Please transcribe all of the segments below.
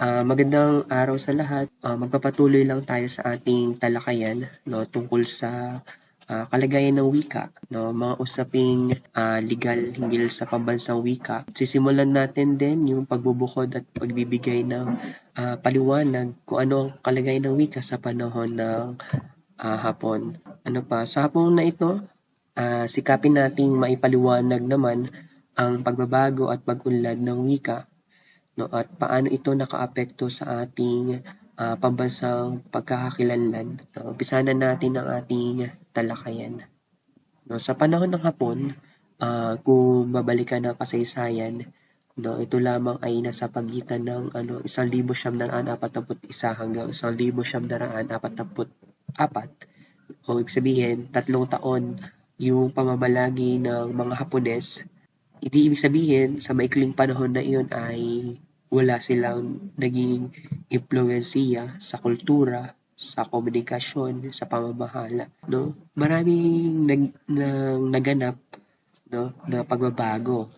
Ah, magandang araw sa lahat. Ah, magpapatuloy lang tayo sa ating talakayan no tungkol sa ah, kalagayan ng wika, no mga usaping ah, legal hinggil sa pambansang wika. Sisimulan natin din yung pagbubukod at pagbibigay ng ah, paliwanag kung ano ang kalagayan ng wika sa panahon ng ah, hapon. Ano pa, sa hapon na ito, ah, sikapin nating maipaliwanag naman ang pagbabago at pag-unlad ng wika no at paano ito nakaapekto sa ating ah, pambansang pagkakakilanlan. No, umpisahan na natin ang ating talakayan. No, sa panahon ng Hapon, ah, kung babalikan ang kasaysayan, no, ito lamang ay nasa pagitan ng ano, 1,741 hanggang 1,744 o ibig sabihin, tatlong taon yung pamamalagi ng mga Hapones hindi ibig sabihin sa maikling panahon na iyon ay wala silang naging impluwensiya sa kultura, sa komunikasyon, sa pamamahala, no? Maraming nag, nang naganap no, na pagbabago,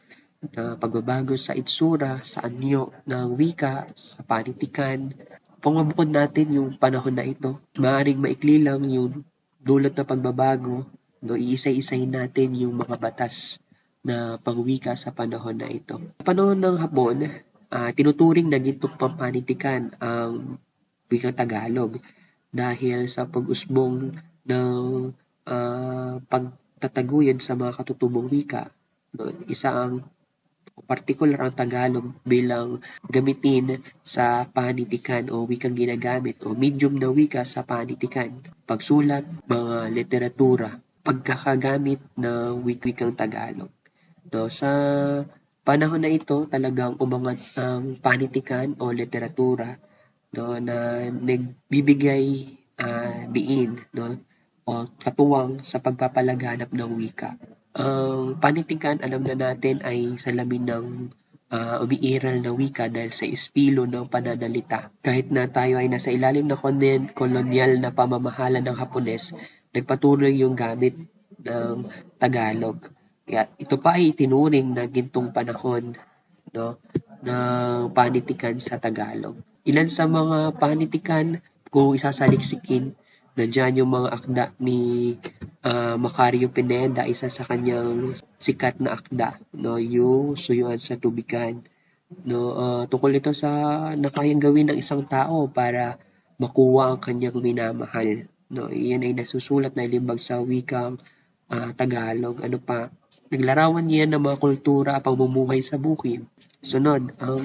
na pagbabago sa itsura, sa anyo ng wika, sa panitikan. Kung mabukod natin yung panahon na ito, maaaring maikli lang yung dulot na pagbabago, no, iisa-isahin natin yung mga batas na pangwika sa panahon na ito. Sa panahon ng Hapon, uh, tinuturing na gintong pampanitikan ang wikang Tagalog dahil sa pag-usbong ng uh, pagtataguyod sa mga katutubong wika. Isa ang particular ang Tagalog bilang gamitin sa panitikan o wikang ginagamit o medium na wika sa panitikan, pagsulat, mga literatura, pagkakagamit ng wikang Tagalog. No, sa panahon na ito, talagang umangat ang panitikan o literatura no, na nagbibigay uh, diin no, o katuwang sa pagpapalaganap ng wika. Ang panitikan, alam na natin, ay salamin ng uh, umiiral na wika dahil sa estilo ng pananalita. Kahit na tayo ay nasa ilalim ng kolonyal na pamamahala ng Hapones, nagpatuloy yung gamit ng Tagalog. Kaya ito pa ay itinuring na gintong panahon no, ng panitikan sa Tagalog. Ilan sa mga panitikan, kung isasaliksikin, nandiyan yung mga akda ni uh, Macario Pineda, isa sa kanyang sikat na akda, no, yung suyuan sa tubigan. No, uh, tungkol ito sa nakayang gawin ng isang tao para makuha ang kanyang minamahal. No, iyan ay nasusulat na limbag sa wikang uh, Tagalog. Ano pa? Naglarawan niya ng mga kultura at pamumuhay sa bukid. Sunod, ang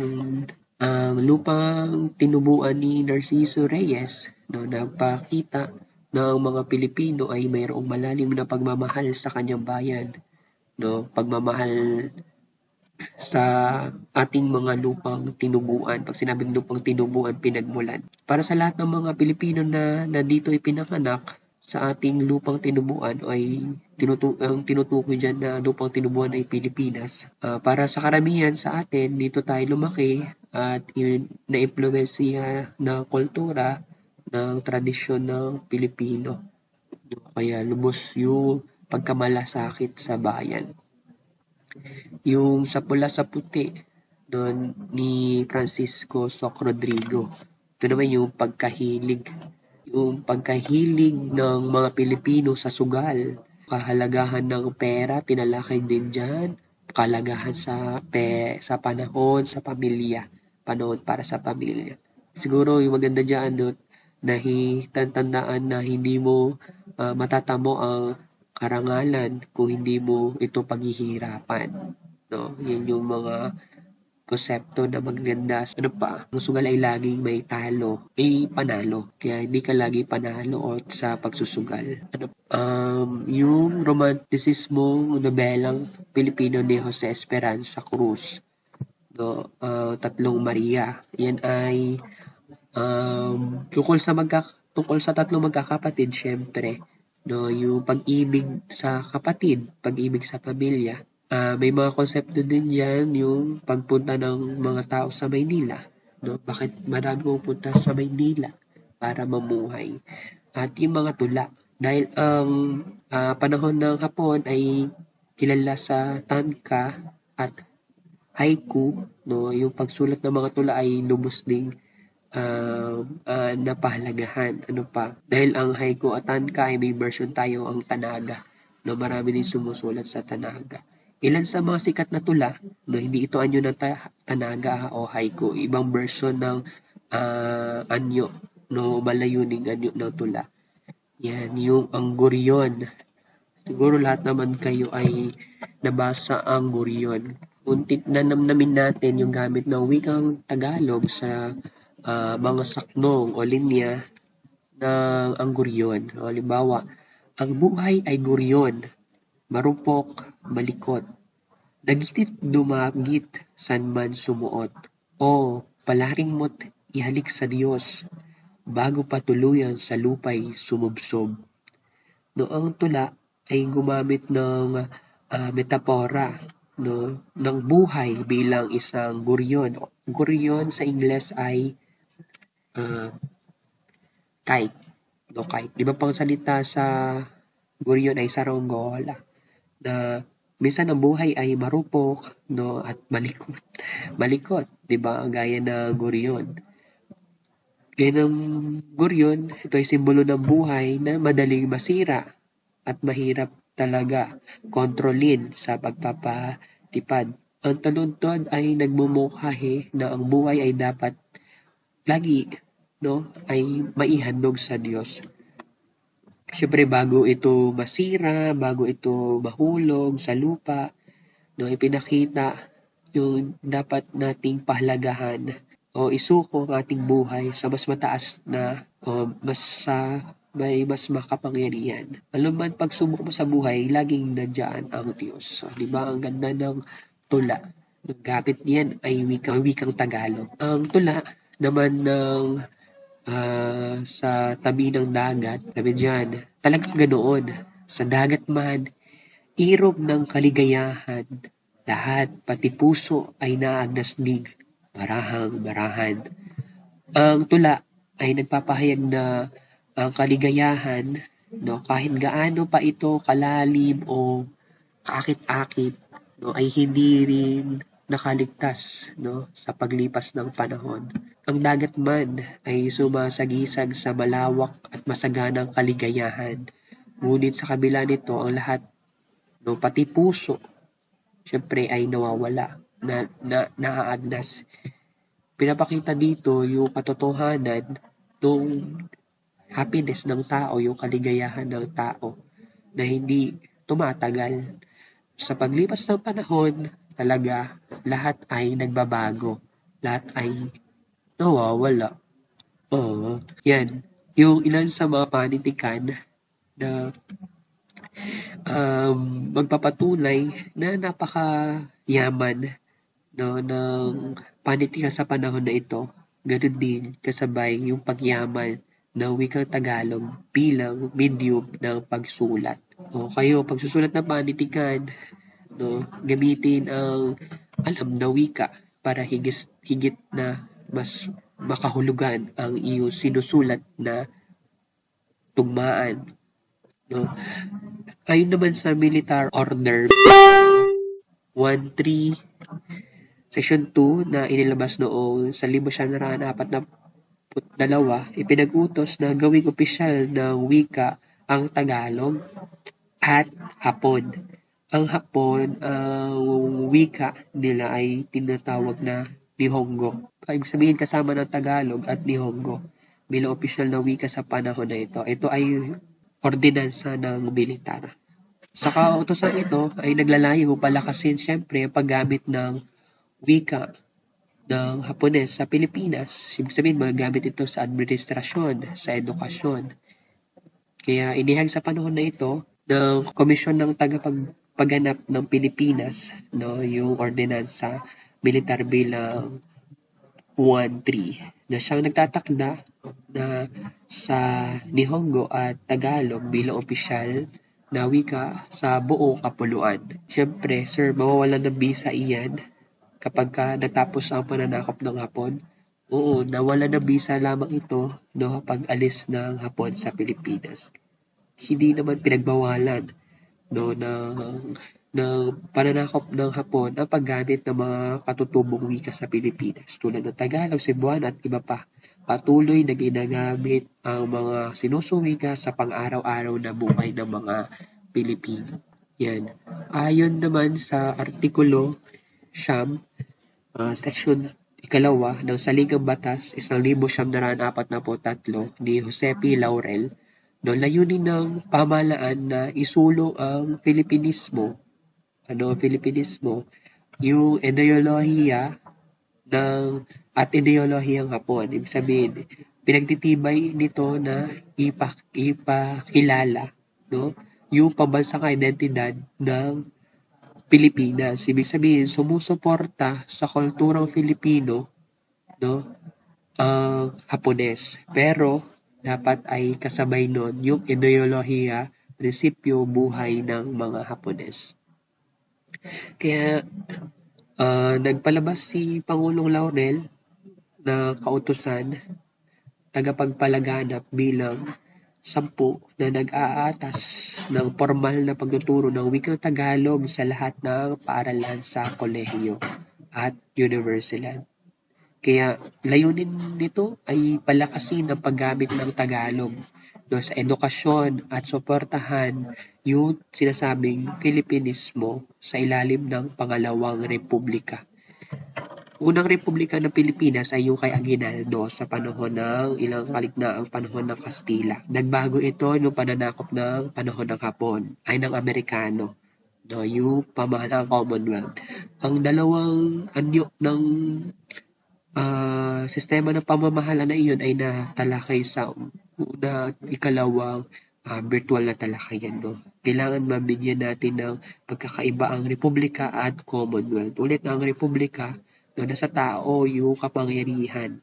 um, lupang tinubuan ni Narciso Reyes no, nagpakita ng mga Pilipino ay mayroong malalim na pagmamahal sa kanyang bayan. No, pagmamahal sa ating mga lupang tinubuan. Pag sinabing lupang tinubuan, pinagmulan. Para sa lahat ng mga Pilipino na nandito ay pinanganak, sa ating lupang tinubuan ay tinutu ang tinutukoy dyan na lupang tinubuan ay Pilipinas. Uh, para sa karamihan sa atin, dito tayo lumaki at na-impluensya ng kultura ng tradisyon ng Pilipino. Kaya lubos yung pagkamalasakit sa bayan. Yung sa pula sa puti doon ni Francisco Soc Rodrigo. Ito naman yung pagkahilig yung pagkahilig ng mga Pilipino sa sugal, kahalagahan ng pera, tinalakay din dyan, kalagahan sa, pe, sa panahon, sa pamilya, panahon para sa pamilya. Siguro yung maganda dyan, no, na na hindi mo uh, matatamo ang karangalan kung hindi mo ito paghihirapan. No? Yan yung mga konsepto na maganda. Ano pa, ang sugal ay laging may talo, may panalo. Kaya hindi ka lagi panalo o sa pagsusugal. Ano, um, yung romanticismo nobelang Pilipino ni Jose Esperanza Cruz, no, uh, Tatlong Maria. Yan ay um, tungkol sa magka tungkol sa tatlong magkakapatid, syempre, no, yung pag-ibig sa kapatid, pag-ibig sa pamilya, Ah, may mga konsepto din yan yung pagpunta ng mga tao sa Maynila. No? Bakit marami pupunta sa Maynila para mamuhay? At yung mga tula. Dahil ang uh, panahon ng Hapon ay kilala sa tanka at haiku, no, yung pagsulat ng mga tula ay lubos ding uh, uh, napahalagahan. Ano pa? Dahil ang haiku at tanka ay may version tayo ang Tanaga. No, marami din sumusulat sa Tanaga. Ilan sa mga sikat na tula, no, hindi ito anyo ng ta- Tanaga o haiku, ibang version ng uh, anyo, no, malayuning anyo ng tula. Yan, yung Angguryon. Siguro lahat naman kayo ay nabasa ang Guryon. Untit na namnamin natin yung gamit ng wikang Tagalog sa uh, mga saknong o linya ng ang Guryon. O, halimbawa, ang buhay ay guryon, marupok, malikot. Dagitit dumagit, san man sumuot. O, palaring mo't ihalik sa Diyos, bago pa sa lupay sumubsob. Noong tula ay gumamit ng uh, metapora no, ng buhay bilang isang guryon. Guryon sa Ingles ay uh, kite no kahit di ba pang salita sa guryon ay saronggola na minsan ang buhay ay marupok no at malikot. Malikot di ba? Gaya na guryon gaya ng guryon ito ay simbolo ng buhay na madaling masira at mahirap talaga kontrolin sa pagpapatipad. Ang taluntod ay nagmumukhahe na ang buhay ay dapat lagi no, ay maihandog sa Diyos. Siyempre, bago ito masira, bago ito mahulog sa lupa, no, ipinakita yung dapat nating pahalagahan o isuko ang ating buhay sa mas mataas na o mas sa may mas makapangyarihan. Alam man pagsubok mo sa buhay, laging nandiyan ang Diyos. So, di ba ang ganda ng tula? Ang gapit niyan ay wikang, wikang Tagalog. Ang tula naman ng uh, sa tabi ng dagat, sabi diyan, talagang ganoon. Sa dagat man, irog ng kaligayahan, lahat, pati puso ay naagnasnig, marahang marahan. Ang tula ay nagpapahayag na ang kaligayahan, no, kahit gaano pa ito kalalim o kaakit-akit, no, ay hindi rin nakaligtas no, sa paglipas ng panahon. Ang dagat man ay sumasagisag sa malawak at masaganang kaligayahan. Ngunit sa kabila nito, ang lahat, no, pati puso, syempre ay nawawala, na, na naaagnas. Pinapakita dito yung katotohanan ng happiness ng tao, yung kaligayahan ng tao na hindi tumatagal. Sa paglipas ng panahon, talaga lahat ay nagbabago. Lahat ay nawawala. Oo, yan. Yung ilan sa mga panitikan na um, magpapatunay na napakayaman no, ng panitikan sa panahon na ito. Ganun din kasabay yung pagyaman ng wikang Tagalog bilang medium ng pagsulat. O kayo, pagsusulat ng panitikan, no, gamitin ang alam na wika para higis, higit na mas makahulugan ang iyong sinusulat na tugmaan. No? Ayon naman sa Militar Order 13 Section 2 na inilabas noong sa 1942, ipinag-utos na gawing opisyal ng wika ang Tagalog at Hapon. Ang Hapon, ang uh, wika nila ay tinatawag na Nihongo. Ibig sabihin kasama ng Tagalog at Nihongo bilang opisyal na wika sa panahon na ito. Ito ay ordinansa ng militar. Sa kautosan ito ay naglalayo palakasin siyempre paggamit ng wika ng Hapones sa Pilipinas. Ibig sabihin magagamit ito sa administrasyon, sa edukasyon. Kaya inihag sa panahon na ito ng Komisyon ng Tagapagganap ng Pilipinas, no, yung ordinansa militar bilang 1-3 na siyang nagtatakda na sa Nihongo at Tagalog bilang opisyal na wika sa buong kapuluan. Siyempre, sir, mawawalan ng visa iyan kapag ka natapos ang pananakop ng Hapon. Oo, nawala ng visa lamang ito no, pag alis ng Hapon sa Pilipinas. Hindi naman pinagbawalan no, ng ng pananakop ng Hapon ang paggamit ng mga katutubong wika sa Pilipinas tulad ng Tagalog, Cebuano at iba pa. patuloy na ginagamit ang mga sinusuwika sa pang-araw-araw na buhay ng mga Pilipino. Yan. Ayon naman sa Artikulo Siyam, uh, Section ikalawa ng Saligang Batas, 1943 ni Jose P. Laurel, no, layunin ng pamalaan na isulong ang Filipinismo, ano, Filipinismo, yung ideolohiya ng at ideolohiyang Hapon. Ibig sabihin, pinagtitibay nito na ipak, ipakilala no, yung pambansang identidad ng Pilipinas. Ibig sabihin, sumusuporta sa kulturang Filipino no, ang uh, Hapones. Pero, dapat ay kasabay nun yung ideolohiya, prinsipyo, buhay ng mga Hapones. Kaya uh, nagpalabas si Pangulong Laurel na kautusan tagapagpalaganap bilang sampu na nag-aatas ng formal na pagtuturo ng wikang Tagalog sa lahat ng paaralan sa kolehiyo at universidad. Kaya layunin nito ay palakasin ang paggamit ng Tagalog no, sa edukasyon at suportahan yung sinasabing Filipinismo sa ilalim ng Pangalawang Republika. Unang Republika ng Pilipinas ay yung kay Aguinaldo sa panahon ng ilang kalignaang panahon ng Kastila. Nagbago ito noong pananakop ng panahon ng Hapon ay ng Amerikano no, yung pamahalang Commonwealth. Ang dalawang anyo ng uh, sistema ng pamamahala na iyon ay natalakay sa una ikalawang uh, virtual na talakayan. No? Kailangan mabigyan natin ng pagkakaiba ang Republika at Commonwealth. Ulit ang Republika na nasa tao yung kapangyarihan.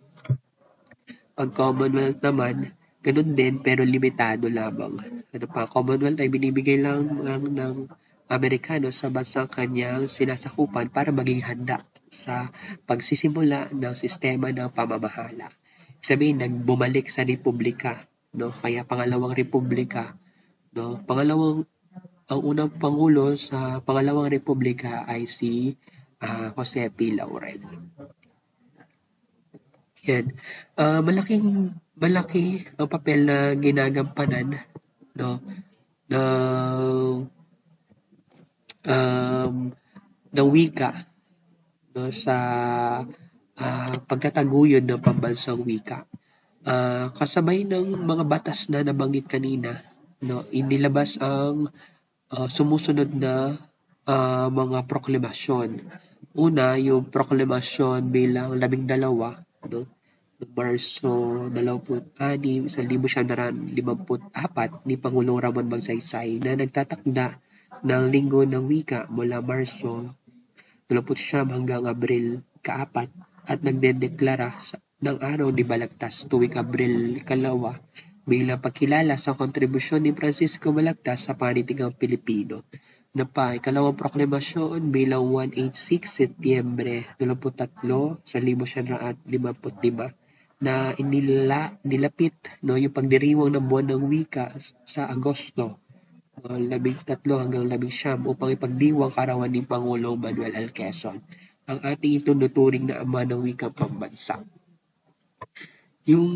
Pag Commonwealth naman, ganun din pero limitado lamang. Ano pa, Commonwealth ay binibigay lang, lang ng Amerikano sa bansang kanyang sinasakupan para maging handa sa pagsisimula ng sistema ng pamamahala. Sabihin, nagbumalik sa republika, no? Kaya pangalawang republika, no? Pangalawang ang unang pangulo sa pangalawang republika ay si uh, Jose P. Laurel. Yan. Uh, malaking malaki ang papel na ginagampanan no ng um, ng wika no sa uh, pagtataguyod ng pambansang wika. Uh, kasabay ng mga batas na nabanggit kanina, no, inilabas ang uh, sumusunod na uh, mga proklamasyon Una, yung proklamasyon bilang labing dalawa, no? Marso 26, 1954 ni Pangulong Ramon Magsaysay na nagtatakda ng linggo ng wika mula Marso 29 hanggang Abril kaapat at nagdedeklara ng araw ni Balagtas tuwing Abril kalawa bilang pagkilala sa kontribusyon ni Francisco Balagtas sa panitigang Pilipino. Na pa ikalawang proklamasyon bilang 186 Setyembre 23 sa 1955 na inila, nilapit no, yung pagdiriwang ng buwan ng wika sa Agosto uh, 13 hanggang 19 upang ipagdiwang karawan ni Pangulong Manuel L. Quezon ang ating itunuturing na ama ng wikang pambansa. Yung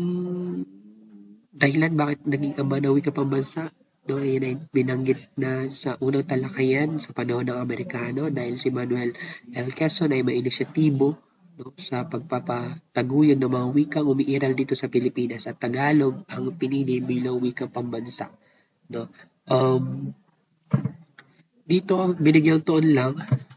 dahilan bakit naging ama ng wikang pambansa no, ay binanggit na sa unang talakayan sa panahon ng Amerikano dahil si Manuel L. Quezon ay may inisyatibo no, sa pagpapataguyod ng mga wikang umiiral dito sa Pilipinas at Tagalog ang pinili bilang wikang pambansa. No? Um, dito, binigyang tuon lang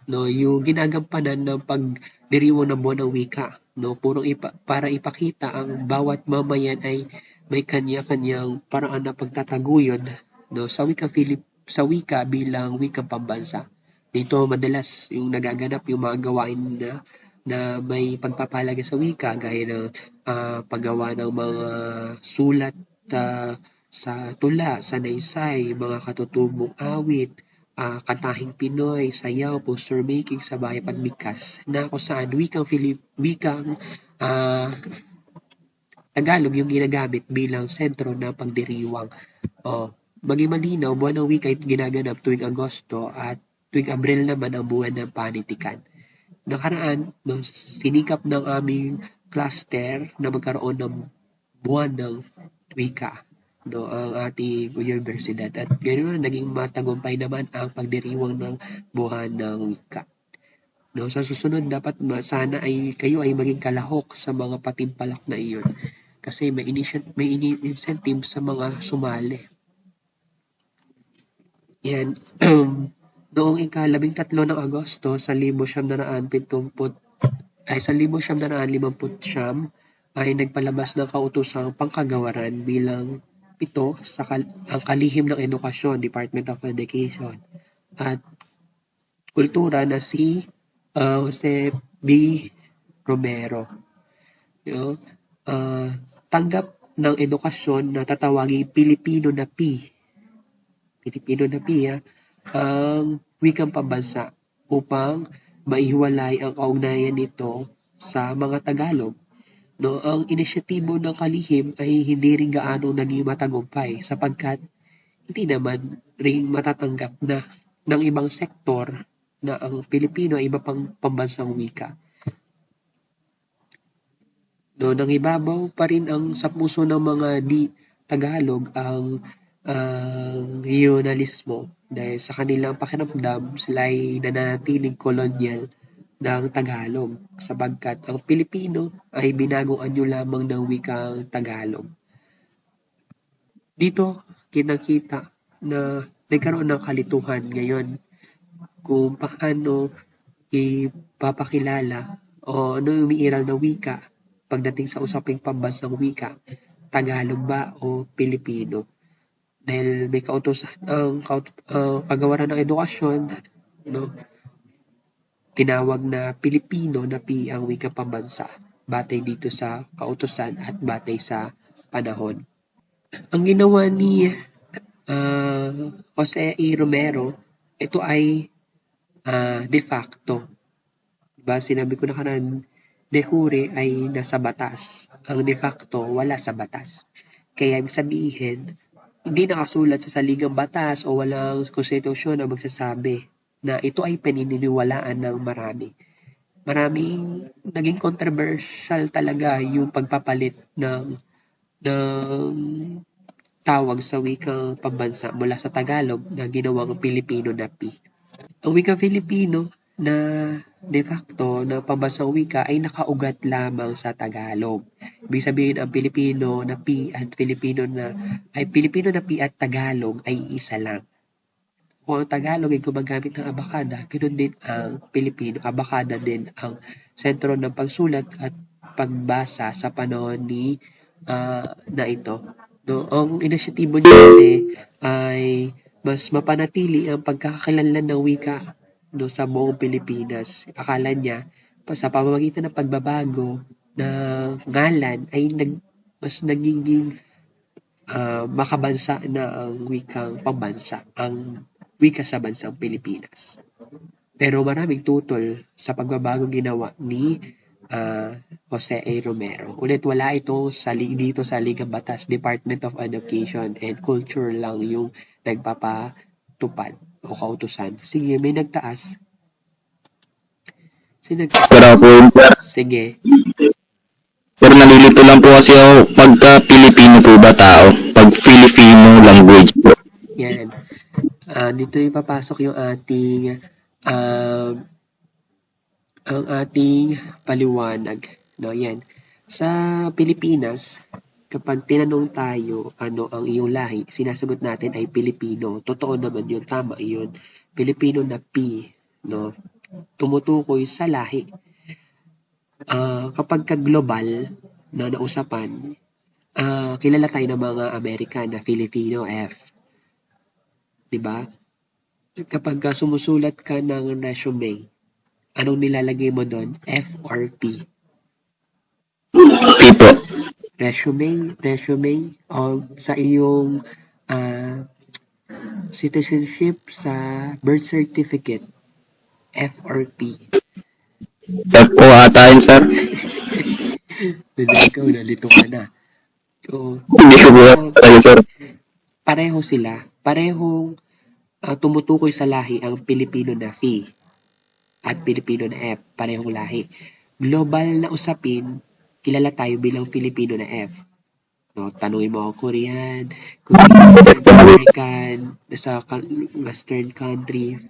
no, yung ginagampanan ng pagdiriwang ng buwan ng wika. No, purong ipa, para ipakita ang bawat mamayan ay may kanya-kanyang paraan na pagtataguyod no, sa wika Philip sa wika bilang wikang pambansa. Dito madalas yung nagaganap yung mga gawain na na may pagpapalaga sa wika gaya ng uh, paggawa ng mga sulat uh, sa tula, sa naysay, mga katutubong awit, uh, katahing Pinoy, sayaw, poster making sa bayan pagbikas na kung saan wikang Filip, wikang uh, Tagalog yung ginagamit bilang sentro ng pagdiriwang. Oh, Maging malinaw, buwan ng wika ay ginaganap tuwing Agosto at tuwing Abril naman ang buwan ng panitikan. Nakaraan, no, sinikap ng aming cluster na magkaroon ng buwan ng wika no ang ating universidad at ganoon naging matagumpay naman ang pagdiriwang ng buwan ng wika. No, sa susunod dapat sana ay kayo ay maging kalahok sa mga patimpalak na iyon kasi may initial may incentive sa mga sumali. Yan. Noong ikalabing tatlo ng Agosto sa libo siyam na raan pitumput ay sa libo siyam na raan limamput siyam ay nagpalabas ng kautosang pangkagawaran bilang ito sa kal- ang kalihim ng edukasyon, Department of Education at kultura na si uh, Jose B. Romero. You know, uh, tanggap ng edukasyon na tatawagin Pilipino na P. Pilipino na P, ha, ang wikang pambansa upang maihiwalay ang kaugnayan nito sa mga Tagalog No, ang inisyatibo ng kalihim ay hindi rin gaano naging matagumpay sapagkat hindi naman rin matatanggap na ng ibang sektor na ang Pilipino ay iba pang pambansang wika. No, nang ibabaw pa rin ang sa puso ng mga di Tagalog ang ang uh, regionalismo dahil sa kanilang pakiramdam sila ay nananatiling kolonyal ng Tagalog sapagkat ang Pilipino ay binagong anyo lamang ng wikang Tagalog. Dito kinakita na nagkaroon ng kalituhan ngayon kung paano ipapakilala o ano yung umiiral na wika pagdating sa usaping pambansang wika, Tagalog ba o Pilipino. Dahil may kautosan ang uh, pagawaran ng edukasyon, no? Tinawag na Pilipino na P ang wikang pambansa batay dito sa kautusan at batay sa panahon. Ang ginawa ni uh, Jose E. Romero, ito ay uh, de facto. Diba? Sinabi ko na kanan, de jure ay nasa batas. Ang de facto, wala sa batas. Kaya ibig sabihin, hindi nakasulat sa saligang batas o walang konstitusyon na magsasabi na ito ay pininiwalaan ng marami. Maraming naging controversial talaga yung pagpapalit ng ng tawag sa wikang pambansa mula sa Tagalog na ginawang Pilipino na P. Ang wikang Filipino na de facto na pambansang wika ay nakaugat lamang sa Tagalog. Ibig sabihin ang Pilipino na P at Filipino na ay Pilipino na P at Tagalog ay isa lang. Kung ang Tagalog ay gumagamit ng abakada, ganoon din ang Pilipino. Abakada din ang sentro ng pagsulat at pagbasa sa panahon ni uh, na ito. No, ang inisyatibo niya kasi ay mas mapanatili ang pagkakakilanlan ng wika no, sa buong Pilipinas. Akala niya sa pamamagitan ng pagbabago ng ngalan ay nag, mas nagiging uh, makabansa na ang wikang pambansa, ang wika sa bansang Pilipinas. Pero maraming tutol sa pagbabagong ginawa ni uh, Jose A. Romero. Ulit wala ito sa dito sa Liga Batas, Department of Education and Culture lang yung nagpapatupad o kautusan. Sige, may nagtaas. Sino nagtaas? Sige. Pero nalilito lang po kasi ako pagka Pilipino po ba tao? Pag Filipino language po. Yan. Uh, dito ipapasok yung ating uh, ang ating paliwanag. No, yan. Sa Pilipinas, kapag tinanong tayo ano ang iyong lahi, sinasagot natin ay Pilipino. Totoo naman yun, tama yun. Pilipino na P, no? Tumutukoy sa lahi. Uh, kapag ka global na nausapan, uh, kilala tayo ng mga Amerikan na Filipino F. 'di ba? Kapag ka sumusulat ka ng resume, anong nilalagay mo doon? F or P? P po. Resume, resume o sa iyong uh, citizenship sa birth certificate. F or P? F o ata yun, sir. Ikaw, nalito ka na. So, Hindi ko po sir. Pareho sila parehong uh, tumutukoy sa lahi ang Pilipino na Phi at Pilipino na F, parehong lahi. Global na usapin, kilala tayo bilang Filipino na F. No, tanungin mo ako Korean, Korean, American, sa ka- western country,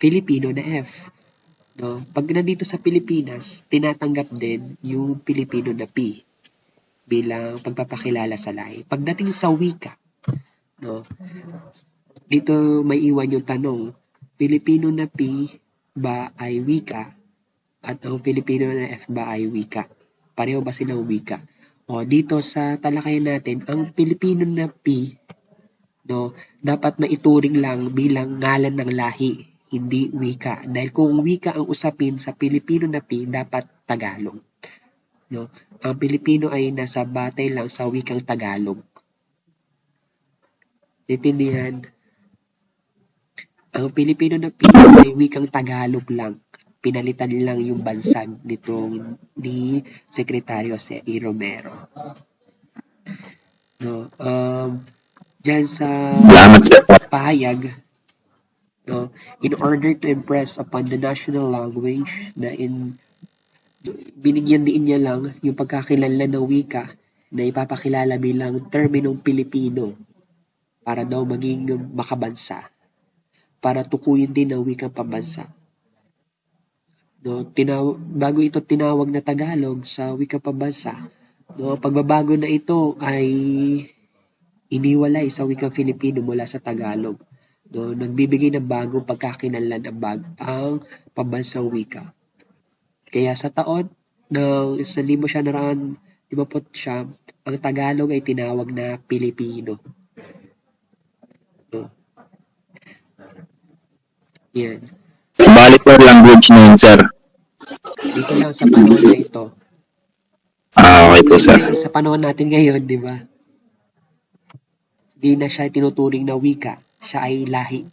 Filipino na F. No, pag nandito sa Pilipinas, tinatanggap din yung Filipino na P bilang pagpapakilala sa lahi. Pagdating sa wika, no, dito may iwan yung tanong, Filipino na P ba ay wika at ang Filipino na F ba ay wika? Pareho ba silang wika? O dito sa talakayan natin, ang Filipino na P no, dapat maituring lang bilang ngalan ng lahi, hindi wika. Dahil kung wika ang usapin sa Pilipino na P, dapat Tagalog. No? Ang Pilipino ay nasa batay lang sa wikang Tagalog. Naintindihan? Ang Pilipino na P ay wikang Tagalog lang. Pinalitan lang yung bansag nitong ni Sekretaryo si E. Romero. No, um, dyan sa pahayag, no, in order to impress upon the national language na in binigyan din niya lang yung pagkakilala ng wika na ipapakilala bilang terminong Pilipino para daw maging makabansa para tukuyin din ang wikang pambansa. No, tinaw bago ito tinawag na Tagalog sa wikang pambansa, no, pagbabago na ito ay iniwalay sa wikang Filipino mula sa Tagalog. No, nagbibigay ng bagong pagkakinanlan ang, bag, ang pambansang wika. Kaya sa taon ng 1959, ang Tagalog ay tinawag na Pilipino. Yan. Balik for language na yun sir. Dito lang sa panahon na ito. Ah, okay po sir. Sa panahon natin ngayon, di ba? Di na siya tinuturing na wika. Siya ay lahi.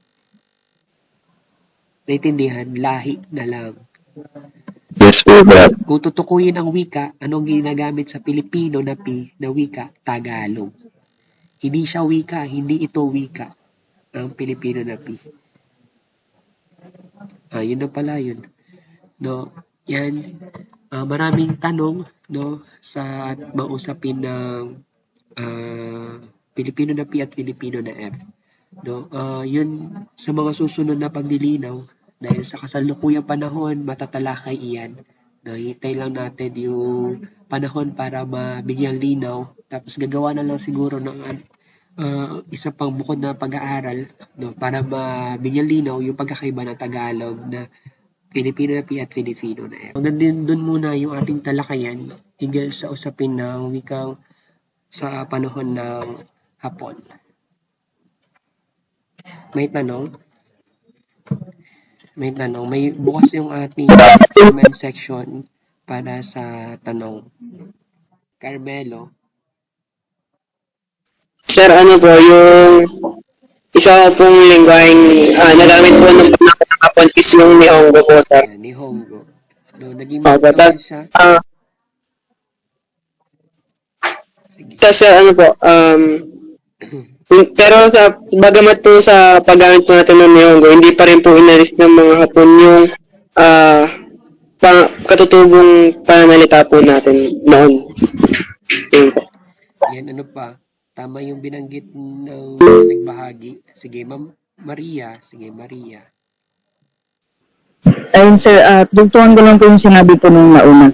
Naintindihan? Lahi na lang. Yes po brad. Kung tutukuyin ang wika, anong ginagamit sa Pilipino na pi na wika? Tagalog. Hindi siya wika, hindi ito wika. Ang Pilipino na pi. Ah, yun na pala yun. No, yan. Ah, maraming tanong no sa mausapin ng ah, Pilipino na P at Filipino na F. No, ah, yun sa mga susunod na paglilinaw dahil sa kasalukuyang panahon matatalakay iyan. No, hintay lang natin yung panahon para mabigyan linaw tapos gagawa na lang siguro ng ah, isa pang bukod na pag-aaral no para mabigyan linaw yung pagkakaiba ng Tagalog na Filipino na at Filipino na F. Hanggang din dun muna yung ating talakayan hingga sa usapin ng wikang sa panahon ng Hapon. May tanong? May tanong. May bukas yung ating comment section para sa tanong. Carmelo, Sir, ano po, yung isa pong lingwaheng ah, nagamit po ng panahon ng hapon is yung Nihongo po, sir. ni Hongo. No, naging Opo, magkaroon tas- siya. Ah, Sige. tas sir, ano po, um, pero sa, bagamat po sa paggamit po natin ng Nihongo, hindi pa rin po inalis ng mga hapon yung ah, pa, katutubong pananalita po natin noon. Yun po. Yan, ano pa? Tama yung binanggit ng nagbahagi. Sige, Ma'am Maria. Sige, Maria. Ayun sir, at dugtungan ko lang po yung sinabi po nung nauna.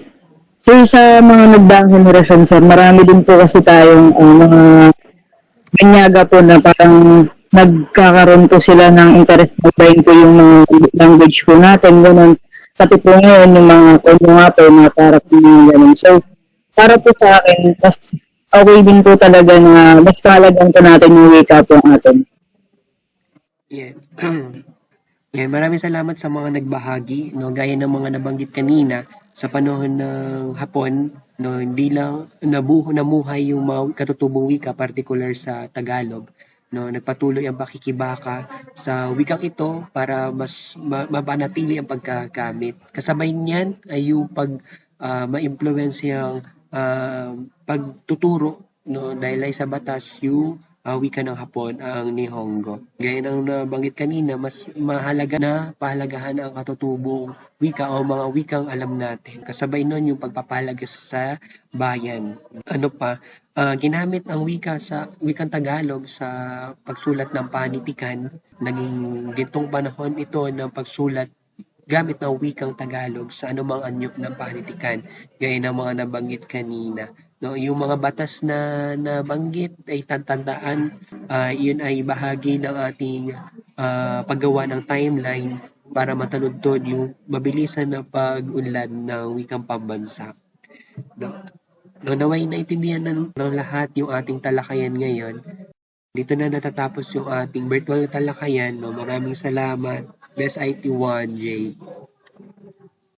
Sir, sa mga nagdaang henerasyon sir, marami din po kasi tayong uh, mga banyaga po na parang nagkakaroon po sila ng interest magbayin po yung mga language po natin, ganun. Pati po ngayon, yung mga konyo nga po, mga po yung ganun. So, para po sa akin, mas okay din po talaga na mas kalagan po natin yung up po natin. Yan. Yan, maraming salamat sa mga nagbahagi, no, gaya ng mga nabanggit kanina sa panahon ng Hapon, no, hindi lang nabuho namuhay yung mga katutubong wika particular sa Tagalog, no, nagpatuloy ang pakikibaka sa wikang ito para mas ma- mapanatili ang pagkagamit. Kasabay niyan ay yung pag ah, maimpluwensyang ah, pagtuturo no dahil ay sa batas yung ah, wika ng Hapon ang Nihongo. Gaya ng nabanggit kanina, mas mahalaga na pahalagahan ang katutubong wika o mga wikang alam natin. Kasabay nun yung pagpapahalaga sa bayan. Ano pa, ah, ginamit ang wika sa wikang Tagalog sa pagsulat ng panitikan. Naging gintong panahon ito ng pagsulat gamit ng wikang Tagalog sa anumang anyo ng panitikan. Gaya ng mga nabanggit kanina. No, yung mga batas na nabanggit ay tantandaan, ah, yun ay bahagi ng ating ah, paggawa ng timeline para mataludtod yung mabilisan na pag-unlad ng wikang pambansa. No, no, naway naintindihan ng, ng lahat yung ating talakayan ngayon. Dito na natatapos yung ating virtual talakayan. No? Maraming salamat. Best IT1, Jay.